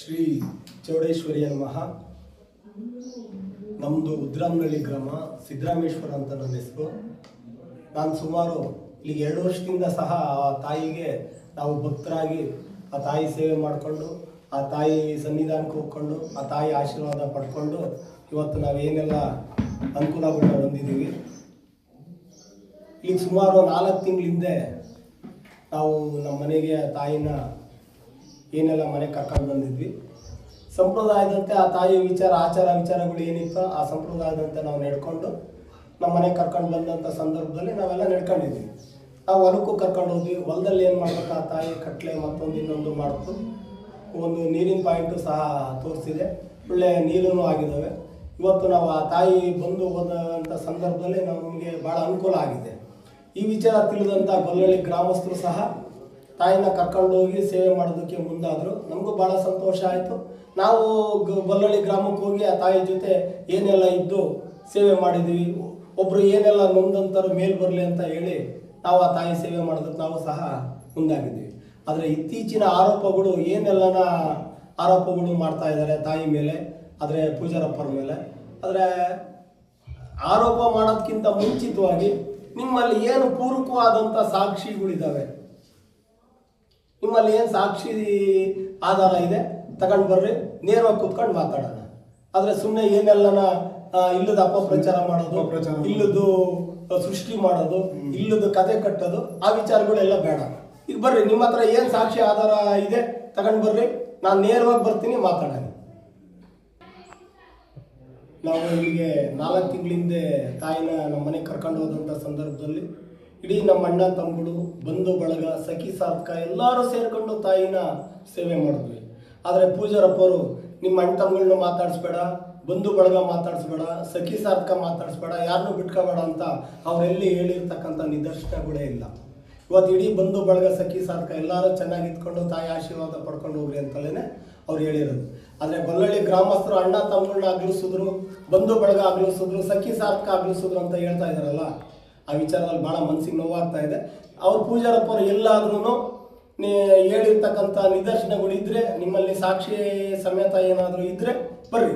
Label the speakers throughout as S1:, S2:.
S1: ಶ್ರೀ ಚೌಡೇಶ್ವರಿಯ ನಮಃ. ನಮ್ಮದು ಉದ್ರಾಮನಹಳ್ಳಿ ಗ್ರಾಮ ಸಿದ್ದರಾಮೇಶ್ವರ ಅಂತ ನನ್ನ ಹೆಸರು. ನಾನು ಸುಮಾರು ಇಲ್ಲಿಗೆ ಎರಡು ವರ್ಷದಿಂದ ಸಹ ಆ ತಾಯಿಗೆ ನಾವು ಭಕ್ತರಾಗಿ ಆ ತಾಯಿ ಸೇವೆ ಮಾಡಿಕೊಂಡು, ಆ ತಾಯಿ ಸನ್ನಿಧಾನಕ್ಕೆ ಹೋಗ್ಕೊಂಡು, ಆ ತಾಯಿ ಆಶೀರ್ವಾದ ಪಡ್ಕೊಂಡು ಇವತ್ತು ನಾವೇನೆಲ್ಲ ಅನುಕೂಲಗಳನ್ನ ಹೊಂದಿದ್ದೀವಿ. ಈಗ ಸುಮಾರು ನಾಲ್ಕು ತಿಂಗಳ ಹಿಂದೆ ನಾವು ನಮ್ಮ ಮನೆಗೆ ತಾಯಿನ ಏನೆಲ್ಲ ಮನೆ ಕರ್ಕೊಂಡು ಬಂದಿದ್ವಿ. ಸಂಪ್ರದಾಯದಂತೆ ಆ ತಾಯಿ ವಿಚಾರ, ಆಚಾರ, ವಿಚಾರಗಳು ಏನಿತ್ತೋ ಆ ಸಂಪ್ರದಾಯದಂತೆ ನಾವು ನಡ್ಕೊಂಡು ನಮ್ಮ ಮನೆಗೆ ಕರ್ಕೊಂಡು ಬಂದಂಥ ಸಂದರ್ಭದಲ್ಲಿ ನಾವೆಲ್ಲ ನಡ್ಕೊಂಡಿದ್ವಿ. ನಾವು ಹೊಲಕ್ಕೂ ಕರ್ಕೊಂಡು ಹೋದ್ವಿ. ಹೊಲದಲ್ಲಿ ಏನು ಮಾಡ್ಬೇಕು? ಆ ತಾಯಿ ಕಟ್ಲೆ ಮತ್ತೊಂದು ಇನ್ನೊಂದು ಮಾಡ್ತು. ಒಂದು ನೀರಿನ ಪಾಯಿಂಟು ಸಹ ತೋರಿಸಿದೆ. ಒಳ್ಳೆ ನೀರೂ ಆಗಿದ್ದಾವೆ. ಇವತ್ತು ನಾವು ಆ ತಾಯಿ ಬಂದು ಹೋದಂಥ ಸಂದರ್ಭದಲ್ಲಿ ನಮಗೆ ಭಾಳ ಅನುಕೂಲ ಆಗಿದೆ. ಈ ವಿಚಾರ ತಿಳಿದಂಥ ಗೊಲ್ಲಳ್ಳಿ ಗ್ರಾಮಸ್ಥರು ಸಹ ತಾಯಿನ ಕರ್ಕೊಂಡು ಹೋಗಿ ಸೇವೆ ಮಾಡೋದಕ್ಕೆ ಮುಂದಾದರು. ನಮಗೂ ಭಾಳ ಸಂತೋಷ ಆಯಿತು. ನಾವು ಗೊಲ್ಲಳ್ಳಿ ಗ್ರಾಮಕ್ಕೆ ಹೋಗಿ ಆ ತಾಯಿ ಜೊತೆ ಏನೆಲ್ಲ ಇದ್ದು ಸೇವೆ ಮಾಡಿದ್ವಿ. ಒಬ್ಬರು ಏನೆಲ್ಲ ನೊಂದಂತರೂ ಮೇಲ್ ಬರಲಿ ಅಂತ ಹೇಳಿ ನಾವು ಆ ತಾಯಿ ಸೇವೆ ಮಾಡೋದಕ್ಕೆ ನಾವು ಸಹ ಮುಂದಾಗಿದ್ದೀವಿ ಆದರೆ ಇತ್ತೀಚಿನ ಆರೋಪಗಳು, ಏನೆಲ್ಲನ ಆರೋಪಗಳು ಮಾಡ್ತಾ ಇದ್ದಾರೆ ತಾಯಿ ಮೇಲೆ, ಆದರೆ ಪೂಜಾರಪ್ಪರ ಮೇಲೆ. ಆದರೆ ಆರೋಪ ಮಾಡೋದಕ್ಕಿಂತ ಮುಂಚಿತವಾಗಿ ನಿಮ್ಮಲ್ಲಿ ಏನು ಪೂರಕವಾದಂಥ ಸಾಕ್ಷಿಗಳಿದ್ದಾವೆ ನಿಮ್ಮಲ್ಲಿ ಏನು ಸಾಕ್ಷಿ ಆಧಾರ ಇದೆ? ತಗೊಂಡು ಬರ್ರಿ. ನೇರವಾಗಿ ಕೂತ್ಕೊಂಡು ಮಾತಾಡೋಣ. ಆದರೆ ಸುಮ್ಮನೆ ಏನೆಲ್ಲನ ಇಲ್ಲದ ಅಪಪ್ರಚಾರ ಮಾಡೋದು ಇಲ್ಲದ್ದು. ಸೃಷ್ಟಿ ಮಾಡೋದು ಇಲ್ಲದ ಕತೆ ಕಟ್ಟೋದು ಆ ವಿಚಾರಗಳೆಲ್ಲ ಬೇಡ. ಈಗ ಬರ್ರಿ ನಿಮ್ಮ ಹತ್ರ ಏನು ಸಾಕ್ಷಿ ಆಧಾರ ಇದೆ? ತಗೊಂಡು ಬರ್ರಿ. ನಾನು ನೇರವಾಗಿ ಬರ್ತೀನಿ ಮಾತಾಡೋಣ. ನಾವು ಇಲ್ಲಿಗೆ ನಾಲ್ಕು ತಿಂಗಳ ಹಿಂದೆ ತಾಯಿನ ನಮ್ಮ ಮನೆಗೆ ಕರ್ಕೊಂಡು ಹೋದಂಥ ಸಂದರ್ಭದಲ್ಲಿ ಇಡೀ ನಮ್ಮ ಅಣ್ಣ ತಮ್ಮಗಳು, ಬಂಧು ಬಳಗ, ಸಖಿ ಸಾಧಕ, ಎಲ್ಲರೂ ಸೇರಿಕೊಂಡು ತಾಯಿನ ಸೇವೆ ಮಾಡಿದ್ವಿ. ಆದರೆ ಪೂಜಾರಪ್ಪರು ನಿಮ್ಮ ಅಣ್ಣ ತಮ್ಮಗಳನ್ನ ಮಾತಾಡಿಸ್ಬೇಡ, ಬಂಧು ಬಳಗ ಮಾತಾಡಿಸ್ಬೇಡ, ಸಖಿ ಸಾಧಕ ಮಾತಾಡಿಸ್ಬೇಡ ಯಾರನ್ನೂ ಬಿಟ್ಕೋಬೇಡ ಅಂತ ಅವರೆಲ್ಲಿ ಹೇಳಿರ್ತಕ್ಕಂಥ ನಿದರ್ಶನಗಳೇ ಇಲ್ಲ. ಇವತ್ತು ಇಡೀ ಬಂಧು ಬಳಗ, ಸಖಿ ಸಾಧಕ ಎಲ್ಲರೂ ಚೆನ್ನಾಗಿ ಇದ್ಕೊಂಡು ತಾಯಿ ಆಶೀರ್ವಾದ ಪಡ್ಕೊಂಡು ಹೋಗ್ರಿ ಅಂತಲೇ ಅವ್ರು ಹೇಳಿರೋದು. ಆದರೆ ಗೊಲ್ಲಳ್ಳಿ ಗ್ರಾಮಸ್ಥರು ಅಣ್ಣ ತಮ್ಮಗಳನ್ನ ಆಗ್ಲಿಸಿದ್ರು, ಬಂಧು ಬಳಗ ಆಗ್ಲಿಸಿದ್ರು, ಸಖಿ ಸಾಧಕ ಆಗ್ಲಿಸಿದ್ರು ಅಂತ ಹೇಳ್ತಾ ಇದಾರಲ್ಲ ಆ ವಿಚಾರದಲ್ಲಿ ಭಾಳ ಮನಸ್ಸಿಗೆ ನೋವಾಗ್ತಾ ಇದೆ. ಅವ್ರ ಪೂಜಾರಪ್ಪರು ಎಲ್ಲಾದ್ರೂ ಹೇಳಿರ್ತಕ್ಕಂಥ ನಿದರ್ಶನಗಳು ಇದ್ರೆ, ನಿಮ್ಮಲ್ಲಿ ಸಾಕ್ಷಿ ಸಮೇತ ಏನಾದರೂ ಇದ್ರೆ ಬರ್ರಿ.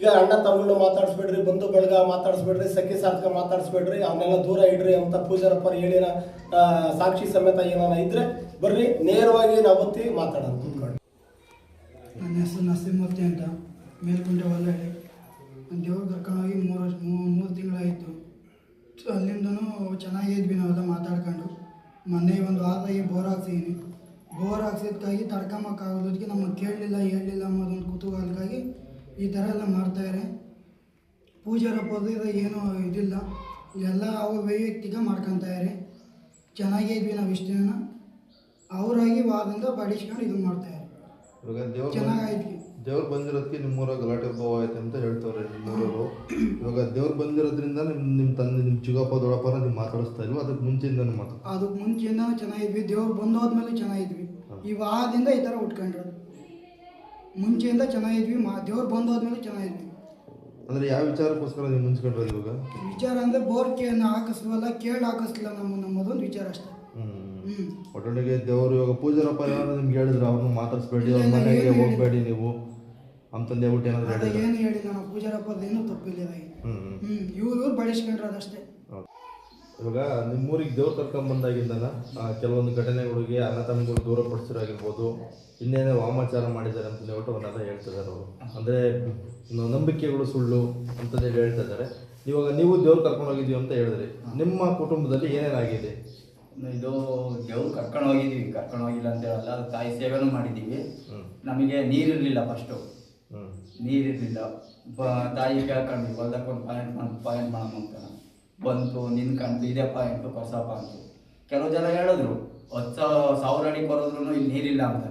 S1: ಈಗ ಅಣ್ಣ ತಮ್ಮಗಳು ಮಾತಾಡಿಸ್ಬೇಡ್ರಿ, ಬಂಧು ಬಳಗ ಮಾತಾಡಿಸ್ಬೇಡ್ರಿ, ಸಖಿ ಸಾಧಕ ಮಾತಾಡಿಸ್ಬೇಡ್ರಿ, ಅವನ್ನೆಲ್ಲ ದೂರ ಇಡ್ರಿ ಅಂತ ಪೂಜಾರಪ್ಪರು ಹೇಳಿನ ಸಾಕ್ಷಿ ಸಮೇತ ಏನಾರ ಇದ್ರೆ ಬರ್ರಿ. ನೇರವಾಗಿ ನಾವು ಬತ್ತಿ ಮಾತಾಡೋಣ ಕೂತ್ಕೊಂಡು
S2: ನನ್ನ ಹೆಸರು ನರಸಿಂಹಮೂರ್ತಿ ಅಂತ ಮೇಲ್ಕುಂಟೆ ಹೊಲಹಳ್ಳಿ ದೇವ್ರು ಕರ್ಕೊಂಡೋಗಿ ಮೂರು ಮೂರು ತಿಂಗಳಾಯಿತು. ಅಲ್ಲಿಂದನೂ ಚೆನ್ನಾಗಿದ್ವಿ ನಾವೆಲ್ಲ ಮಾತಾಡ್ಕೊಂಡು. ಮೊನ್ನೆ ಒಂದು ವಾರದಾಗಿ ಬೋರ್ ಹಾಕ್ಸಿದ್ದೀನಿ ಬೋರ್ ಹಾಕ್ಸಿದ್ಕಾಗಿ ತಡ್ಕೊಂಬಕ್ಕಾಗೋದಕ್ಕೆ ನಮಗೆ ಕೇಳಲಿಲ್ಲ ಹೇಳಲಿಲ್ಲ ಅನ್ನೋದೊಂದು ಕುತೂಹಲಕ್ಕಾಗಿ ಈ ಥರ ಎಲ್ಲ ಮಾಡ್ತಾಯಿದ್ದಾರೆ ಪೂಜಾರ ಪದ ಏನು ಇದಿಲ್ಲ. ಎಲ್ಲ ಅವ್ರ ವೈಯಕ್ತಿಕ ಮಾಡ್ಕೊತಾಯಿದ್ದಾರೆ ಚೆನ್ನಾಗೇ ಇದ್ವಿ ನಾವು ಇಷ್ಟು ಜನ. ಅವರಾಗಿ ವಾರದಿಂದ ಬಡಿಸ್ಕೊಂಡು ಇದು
S3: ಮಾಡ್ತಾಯಿದ್ದಾರೆ
S2: ಚೆನ್ನಾಗಾಯ್ತು
S3: ದೇವ್ರು ಬಂದಿರೋದಕ್ಕೆ ನಿಮ್ಮೂರ ಗಲಾಟೆ ಭಾವ ಆಯ್ತು ಅಂತ ಹೇಳ್ತಾರೆ ನಿಮ್ಮೂರವರು ಇವಾಗ ದೇವ್ರು ಬಂದಿರೋದ್ರಿಂದ ನಿಮ್ ನಿಮ್ಮ ತಂದೆ ನಿಮ್ಮ ಚಿಗಪ್ಪ ದೊಡ್ಡಪ್ಪನ ನೀವು ಮಾತಾಡಿಸ್ತಾ ಇಲ್ವಾ? ಅದಕ್ಕೆ ಮುಂಚೆಯಿಂದನೂ ಮಾತು?
S2: ಅದಕ್ಕೆ ಮುಂಚೆಯಿಂದ ಚೆನ್ನಾಗಿದ್ವಿ ದೇವ್ರು ಬಂದೋದ್ಮೇಲೆ ಚೆನ್ನಾಗಿದ್ವಿ ಈ ವಾರದಿಂದ ಈ ಥರ ಉಟ್ಕೊಂಡ್ರು ಮುಂಚೆಯಿಂದ ಚೆನ್ನಾಗಿದ್ವಿ ಮಾ ದೇವ್ರು ಬಂದೋದ್ಮೇಲೆ ಚೆನ್ನಾಗಿದ್ವಿ
S3: ಅಂದ್ರೆ ಯಾವ ವಿಚಾರಕ್ಕೋಸ್ಕರ ನೀವು ಮುಂಚ್ಕೊಂಡ್ರೆ ಇವಾಗ?
S2: ವಿಚಾರ ಅಂದರೆ ಬೋರ್ಕೆಯನ್ನು ಹಾಕಿಸ್ಲಲ್ಲ ಹಾಕಿಸ್ವಲ್ಲ ಕೇಳಿ ಹಾಕಿಸ್ಲಿಲ್ಲ ನಮ್ಮ ನಮ್ಮದೊಂದು ವಿಚಾರ ಅಷ್ಟೇ.
S3: ಹ್ಮ್.
S2: ಹ್ಞೂ
S3: ಒಟ್ಟೊಟ್ಟಿಗೆ ದೇವರು ಇವಾಗ ಪೂಜಾರಪ್ಪ ಏನಾದ್ರು ನಿಮ್ಗೆ ಹೇಳಿದ್ರು. ಅವ್ರನ್ನ ಮಾತಾಡಿಸ್ಬೇಡಿ ಅವ್ರ ಮನೆಗೆ ಹೋಗ್ಬೇಡಿ ನೀವು. ಅಂತಂದು ಬಿಟ್ಟು ಏನಾದ್ರು
S2: ಅದಾಗ ಏನು ಹೇಳಿದ ನಾನು ಪೂಜಾರಪ್ಪದ ಏನು ತಪ್ಪಿಲ್ಲ ಇದಾಗಿ
S3: ಹ್ಮ್ ಹ್ಮ್.
S2: ಹ್ಞೂ ಇವ್ರು ಇವ್ರು ಬಡಿಸ್ಕೊಂಡ್ರು ಅದಷ್ಟೇ.
S3: ಇವಾಗ ನಿಮ್ಮೂರಿಗೆ ದೇವ್ರು ಕರ್ಕೊಂಡ್ ಬಂದಾಗಿಂದನ ಆ, ಕೆಲವೊಂದು ಘಟನೆಗಳಿಗೆ ಅಣ್ಣ ತಮ್ಮಗಳು ದೂರ ಪಡಿಸಿರಾಗಿರ್ಬೋದು ಇನ್ನೇನೋ ವಾಮಾಚಾರ ಮಾಡಿದ್ದಾರೆ ಅಂತ ಹೇಳ್ಬಿಟ್ಟು ಅವನ್ನೆಲ್ಲ ಹೇಳ್ತಿದ್ದಾರೆ ಅವರು. ಅಂದರೆ ನಂಬಿಕೆಗಳು ಸುಳ್ಳು ಅಂತಂದೇಳಿ ಹೇಳ್ತಾ ಇದ್ದಾರೆ. ಇವಾಗ ನೀವು ದೇವ್ರು ಕರ್ಕೊಂಡು ಹೋಗಿದ್ದೀವಿ ಅಂತ ಹೇಳಿದ್ರಿ. ನಿಮ್ಮ ಕುಟುಂಬದಲ್ಲಿ ಏನೇನಾಗಿದೆ
S4: ಇದು ದೇವ್ರು ಕರ್ಕೊಂಡು ಹೋಗಿದ್ದೀವಿ. ಕರ್ಕೊಂಡು ಹೋಗಿಲ್ಲ ಅಂತ ಹೇಳಲ್ಲ. ತಾಯಿ ಸೇವೆನೂ ಮಾಡಿದ್ದೀವಿ. ನಮಗೆ ನೀರಿರಲಿಲ್ಲ ಫಸ್ಟು ನೀರಿರಲಿಲ್ಲ ಬ ತಾಯಿ ಕೇಳ್ಕೊಂಡು ಹೊಲ್ದಾಗ ಒಂದು ಪಾಯಿಂಟ್ ಮಾಡಿ ಪಾಯಿಂಟ್ ಮಾಡೋಣ ಅಂತ. ಬಂತು ನಿನ್ಕಂಡು ಇದೇ ಪಾಯಿಂಟು ಕೊಸಪ್ಪ ಅಂತು ಕೆಲವು ಜನ ಹೇಳಿದ್ರು ಹತ್ತು ಸಾವಿರ ಅಡಿ ಬರೋದ್ರೂ ಇಲ್ಲಿ ನೀರಿಲ್ಲ ಅಂತ.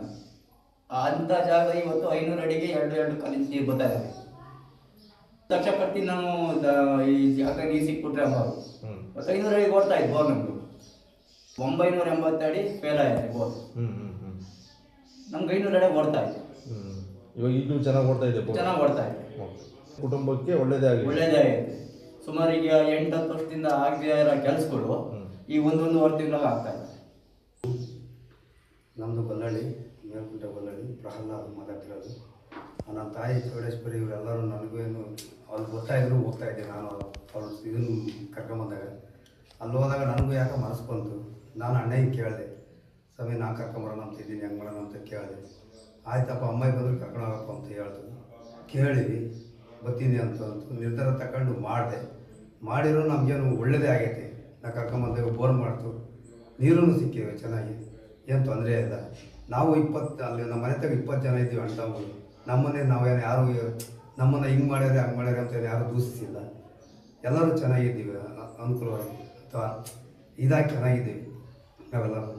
S4: ಅಂಥ ಜಾಗ ಇವತ್ತು ಐನೂರು ಅಡಿಗೆ ಎರಡು ಎರಡು ಕಾಲೇಜ್ ನೀರು ಬರ್ತಾ ಇದ್ದಾವೆ ಲಕ್ಷ ಪಟ್ಟಿ ನಾನು ಈ ಜಾಗ ನೀರು ಸಿಕ್ಬಿಟ್ರೆ ಅಂಬಾರು. ಮತ್ತು ಐನೂರು ಅಡಿ ಓಡ್ತಾ ಇದ್ದು ಬೋರ್ ನಮ್ಮದು ಒಂಬೈನೂರ ಎಂಬತ್ತು ಅಡಿ ಫೇಲ್ ಆಗಿದೆ ಬೋರ್. ನಮ್ಗೆ ಐನೂರು ಅಡಿ ಓಡ್ತಾ ಇತ್ತು
S3: ಇವಾಗ ಈಗಲೂ ಚೆನ್ನಾಗಿ ಓಡ್ತಾ ಇದೆ.
S4: ಚೆನ್ನಾಗಿ ಓಡ್ತಾ ಇದೆ.
S3: ಕುಟುಂಬಕ್ಕೆ ಒಳ್ಳೇದೇ ಆಗಿದೆ.
S4: ಒಳ್ಳೇದೇ ಆಗಿದೆ. ಸುಮಾರು ಈಗ ಎಂಟು ಹತ್ತು ವರ್ಷದಿಂದ ಆಗದೆ ಇರೋ ಕೆಲಸಗಳು
S3: ಈ
S4: ಈ ಒಂದೊಂದುವರೆ ತಿಂಗಳಾಗ ಆಗ್ತಾ ಇದೆ.
S5: ನಮ್ಮದು ಗೊಲ್ಲಳ್ಳಿ ಮೇಲ್ಕುಂಟೆ ಗೊಲ್ಲಳ್ಳಿ ಪ್ರಹ್ಲಾದ್ ಮಾತಾಡ್ತಿರೋದು. ನನ್ನ ತಾಯಿ ಚೌಡೇಶ್ವರಿ ಇವರೆಲ್ಲರೂ ನನಗೂ ಏನು ಅವ್ರು ಗೊತ್ತಾಯಿದ್ರು ಹೋಗ್ತಾ ಇದ್ದೆ. ನಾನು ಅವ್ರು ಇದನ್ನು ಕರ್ಕೊಂಬಂದಾಗ. ಅಲ್ಲಿ ಹೋದಾಗ ನನಗೂ ಯಾಕೆ ಮನಸ್ಸು ಬಂತು. ನಾನು ಅಣ್ಣಯ್ಯ ಕೇಳಿದೆ ಸ್ವಾಮಿ ನಾನು ಕರ್ಕೊಂಬರೋಣ ಅಂತ ಇದ್ದೀನಿ ಹೆಂಗೆ ಮಾಡೋಣ ಅಂತ ಕೇಳಿದೆ. ಆಯ್ತಪ್ಪ, ಅಮ್ಮಾಯಿ ಬಂದ್ರೆ ಕರ್ಕೊಂಡು ಹೋಗಪ್ಪ ಅಂತ ಹೇಳ್ತೀನಿ ಕೇಳಿವಿ ಬತ್ತೀನಿ ಅಂತ ನಿರ್ಧಾರ ತಗೊಂಡು ಮಾಡಿದೆ. ಮಾಡಿರೋ ನಮಗೇನು ಒಳ್ಳೆಯದೇ ಆಗೈತೆ. ನಾ ಕರ್ಕೊಂಬಂದಾಗ ಬೋರ್ ಮಾಡ್ತು. ನೀರೂ ಸಿಕ್ಕಿವೆ ಚೆನ್ನಾಗಿ. ಏನು ತೊಂದರೆ ಇಲ್ಲ. ನಾವು ಇಪ್ಪತ್ತು, ಅಲ್ಲಿ ನಮ್ಮ ಮನೆ ತಗ ಇಪ್ಪತ್ತು ಜನ ಇದ್ದೀವಿ ಅಂತ ತಮ್ಮಗಳು ನಮ್ಮನ್ನೇ ನಾವೇನು ಯಾರು ನಮ್ಮನ್ನು ಹಿಂಗೆ ಮಾಡ್ಯಾರೆ, ಹಂಗೆ ಮಾಡ್ಯಾರೆ ಅಂತ ಯಾರು ದೂಷಿಸಿಲ್ಲ. ಎಲ್ಲರೂ ಚೆನ್ನಾಗಿದ್ದೀವಿ ಅನುಕೂಲವಾಗಿ. ಅಥವಾ ಇದಾಗಿ ಚೆನ್ನಾಗಿದ್ದೀವಿ ನಾವೆಲ್ಲರೂ.